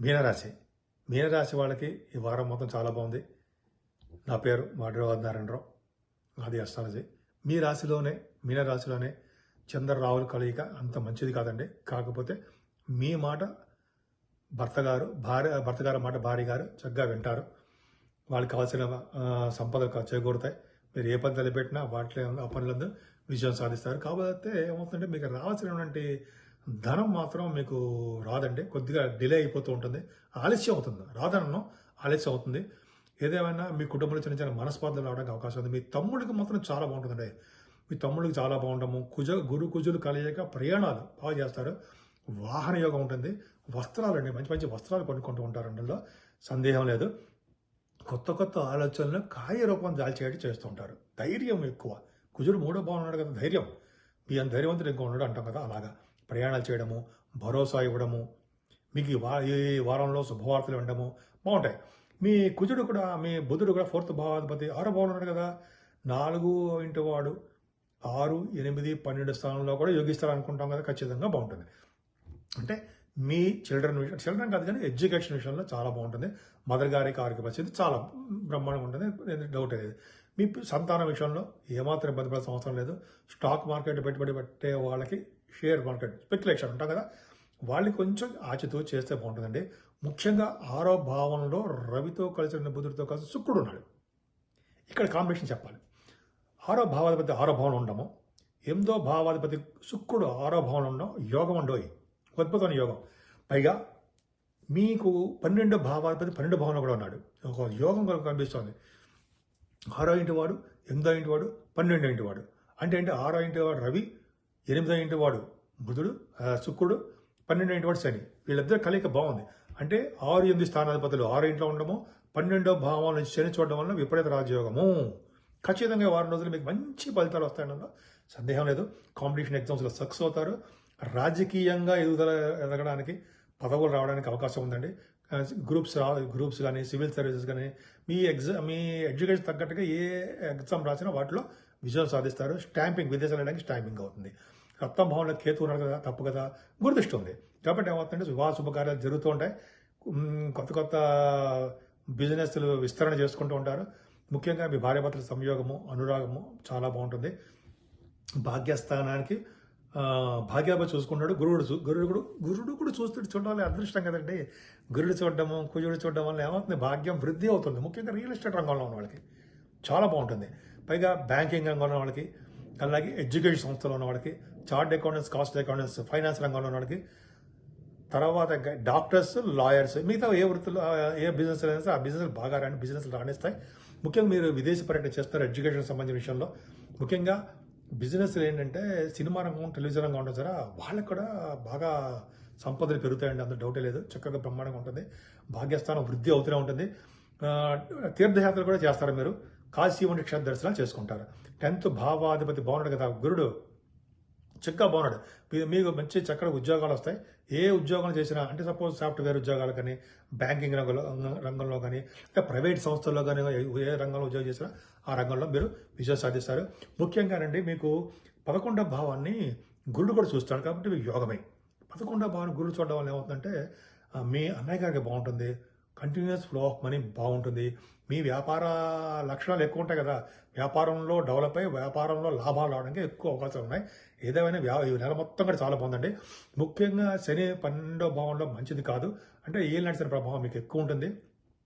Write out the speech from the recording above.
మీనరాశి. మీనరాశి వాళ్ళకి ఈ వారం మొత్తం చాలా బాగుంది. నా పేరు మాడ్రవాద్ నారాయణరావు. అది అస్ట్రాలజీ. మీ రాశిలోనే మీనరాశిలోనే చంద్ర రావుల కలయిక అంత మంచిది కాదండి. కాకపోతే మీ మాట భర్త గారు భార్య భర్తగారి మాట భార్య గారు చక్కగా వింటారు. వాళ్ళకి కావాల్సిన సంపదలు చేకూరుతాయి. మీరు ఏ పని తలపెట్టినా వాటి ఆ పనులందు విజయం సాధిస్తారు. కాకపోతే ఏమవుతుందంటే మీకు రావాల్సినటువంటి ధనం మాత్రం మీకు రాదండి. కొద్దిగా డిలే అయిపోతూ ఉంటుంది. ఆలస్యం అవుతుంది. రాదనను ఆలస్యం అవుతుంది. ఏదేమైనా మీ కుటుంబంలో చిన్న చిన్న మనస్పర్ధలు రావడానికి అవకాశం ఉంది. మీ తమ్ముడికి మాత్రం చాలా బాగుంటుందండి. మీ తమ్ముడికి చాలా బాగుండము. కుజ గురు కుజులు కలియక ప్రయాణాలు బాగా చేస్తారు. వాహన యోగం ఉంటుంది. వస్త్రాలు అండి మంచి మంచి వస్త్రాలు కొనుక్కుంటూ ఉంటారు అందులో. సందేహం లేదు. కొత్త కొత్త ఆలోచనలు కార్యరూపం దాల్చేయడం చేస్తూ ఉంటారు. ధైర్యం ఎక్కువ. కుజుడు మూడో బాగున్నాడు ఉన్నాడు కదా. ధైర్యం. మీ అంత ధైర్యవంతుడు ఇంకో ఉన్నాడు అంటాం కదా అలాగా. ప్రయాణాలు చేయడము భరోసా ఇవ్వడము మీకు ఈ ఈ వారంలో శుభవార్తలు వినడము బాగుంటాయి. మీ కుజుడు కూడా మీ బుధుడు కూడా ఫోర్త్ భావాధిపతి ఆరో భావన ఉన్నాడు కదా. నాలుగు ఇంటి వాడు ఆరు ఎనిమిది పన్నెండు స్థానంలో కూడా యోగిస్తారు అనుకుంటాం కదా ఖచ్చితంగా బాగుంటుంది. అంటే మీ చిల్డ్రన్ విషయం చిల్డ్రన్ కాదు కానీ ఎడ్యుకేషన్ విషయంలో చాలా బాగుంటుంది. మదర్ గారికి ఆరోగ్య పరిస్థితి చాలా బ్రహ్మాండంగా ఉంటుంది డౌట్ లేదు. మీ సంతాన విషయంలో ఏమాత్రం ఇబ్బంది పడాల్సిన అవసరం లేదు. స్టాక్ మార్కెట్ పెట్టుబడి పెట్టే వాళ్ళకి షేర్ మార్కెట్ స్పెక్యులేషన్ ఉంటాం కదా. వాళ్ళు కొంచెం ఆచితూ చేస్తే బాగుంటుందండి. ముఖ్యంగా ఆరో భావంలో రవితో కలిసి ఉన్న బుధుడితో కలిసి శుక్రుడు ఉన్నాడు. ఇక్కడ కాంబినేషన్ చెప్పాలి. ఆరో భావాధిపతి ఆరో భావంలో ఉండము. ఎనిమిదో భావాధిపతి శుక్రుడు ఆరో భావంలో ఉండడం యోగం ఉండోయి అద్భుతమైన యోగం. పైగా మీకు పన్నెండు భావాధిపతి పన్నెండు భావంలో కూడా ఉన్నాడు. ఒక యోగం కూడా కనిపిస్తోంది. ఆరో ఇంటి వాడు ఎనిమిదో ఇంటి వాడు పన్నెండో ఇంటి వాడు అంటే అంటే ఆరో ఇంటి వాడు రవి ఎనిమిదో ఇంటి వాడు బుధుడు శుక్రుడు పన్నెండో ఇంటి వాడు శని. వీళ్ళిద్దరు కలయిక బాగుంది. అంటే ఆరు ఎనిమిది స్థానాధిపతులు ఆరు ఇంట్లో ఉండడము పన్నెండో భావం నుంచి శని చూడడం వల్ల విపరీత రాజయోగము. ఖచ్చితంగా వారం రోజులు మీకు మంచి ఫలితాలు వస్తాయన్న సందేహం లేదు. కాంపిటీషన్ ఎగ్జామ్స్లో సక్సెస్ అవుతారు. రాజకీయంగా ఎదుగుదల ఎదగడానికి పదవులు రావడానికి అవకాశం ఉందండి. గ్రూప్స్ రా గ్రూప్స్ కానీ సివిల్ సర్వీసెస్ కానీ మీ ఎగ్జామ్ మీ ఎడ్యుకేషన్ తగ్గట్టుగా ఏ ఎగ్జామ్ రాసినా వాటిలో విజయం సాధిస్తారు. స్టాంపింగ్ విదేశాలు వెళ్ళడానికి స్టాంపింగ్ అవుతుంది. రక్తం భావంలో కేతు ఉన్నారు కదా తప్పు కదా గుర్తిష్ట ఉంది కాబట్టి ఏమవుతుందంటే వివాహ శుభకార్యాలు జరుగుతూ ఉంటాయి. కొత్త కొత్త బిజినెస్లు విస్తరణ చేసుకుంటూ ఉంటారు. ముఖ్యంగా మీ భార్యాభర్తల సంయోగము అనురాగము చాలా బాగుంటుంది. భాగ్యస్థానానికి భాగ్యాభ చూసుకుంటాడు గురువుడు గురుడు కూడా గురుడు కూడా చూస్తుంటే చూడడం వల్ల అదృష్టం కదండి. గురుడు చూడడము కుజుడు చూడడం వల్ల ఏమవుతుంది? భాగ్యం వృద్ధి అవుతుంది. ముఖ్యంగా రియల్ ఎస్టేట్ రంగంలో ఉన్న వాళ్ళకి. చాలా బాగుంటుంది. పైగా బ్యాంకింగ్ రంగంలో ఉన్న వాళ్ళకి అలాగే ఎడ్యుకేషన్ సంస్థలో ఉన్న వాళ్ళకి chart accountants cost accountants finance రంగంలో ఉన్న వాళ్ళకి తర్వాత డాక్టర్స్ లాయర్స్ మిగతా ఏ వృత్తులు ఏ బిజినెస్ అయినా ఆ బిజినెస్ బాగా రాని బిజినెస్ రాణిస్తాయి. ముఖ్యంగా మీరు విదేశీ పర్యటన చేస్తారు ఎడ్యుకేషన్ సంబంధించిన విషయంలో. ముఖ్యంగా బిజినెస్లు ఏంటంటే సినిమా రంగం టెలివిజన్ రంగం ఉంటుంది సరే వాళ్ళకి కూడా బాగా సంపదలు పెరుగుతాయండి. అందులో డౌటే లేదు. చక్కగా బ్రహ్మాండంగా ఉంటుంది. భాగ్యస్థానం వృద్ధి అవుతూనే ఉంటుంది. తీర్థయాత్రలు కూడా చేస్తారు మీరు. కాశీ వంటి క్షేత్ర దర్శనాలు చేసుకుంటారు. టెన్త్ భావాధిపతి బాగున్నాడు కదా గురుడు. చక్కగా బాగున్నాడు మీకు మంచి చక్కటి ఉద్యోగాలు వస్తాయి. ఏ ఉద్యోగం చేసినా అంటే సపోజ్ సాఫ్ట్వేర్ ఉద్యోగాలు కానీ బ్యాంకింగ్ రంగంలో రంగంలో కానీ లేదా ప్రైవేట్ సంస్థల్లో కానీ ఏ రంగంలో ఉద్యోగం చేసినా ఆ రంగంలో మీరు విజయం సాధిస్తారు. ముఖ్యంగానండి మీకు పదకొండవ భావాన్ని గురుడు కూడా చూస్తాడు కాబట్టి మీకు యోగమే. పదకొండవ భావాన్ని గురుడు చూడడం వల్ల ఏమవుతుందంటే మీ అన్నయ్య గారికి బాగుంటుంది. కంటిన్యూస్ ఫ్లో ఆఫ్ మనీ బాగుంటుంది. మీ వ్యాపార లక్షణాలు ఎక్కువ ఉంటాయి కదా వ్యాపారంలో డెవలప్ అయ్యి వ్యాపారంలో లాభాలు రావడానికి ఎక్కువ అవకాశాలు ఉన్నాయి. ఏదేమైనా వ్యా ఈ నెల మొత్తం కూడా చాలా బాగుందండి. ముఖ్యంగా శని పన్నెండో భావంలో మంచిది కాదు. అంటే ఏళ్ళు నడిచిన ప్రభావం మీకు ఎక్కువ ఉంటుంది.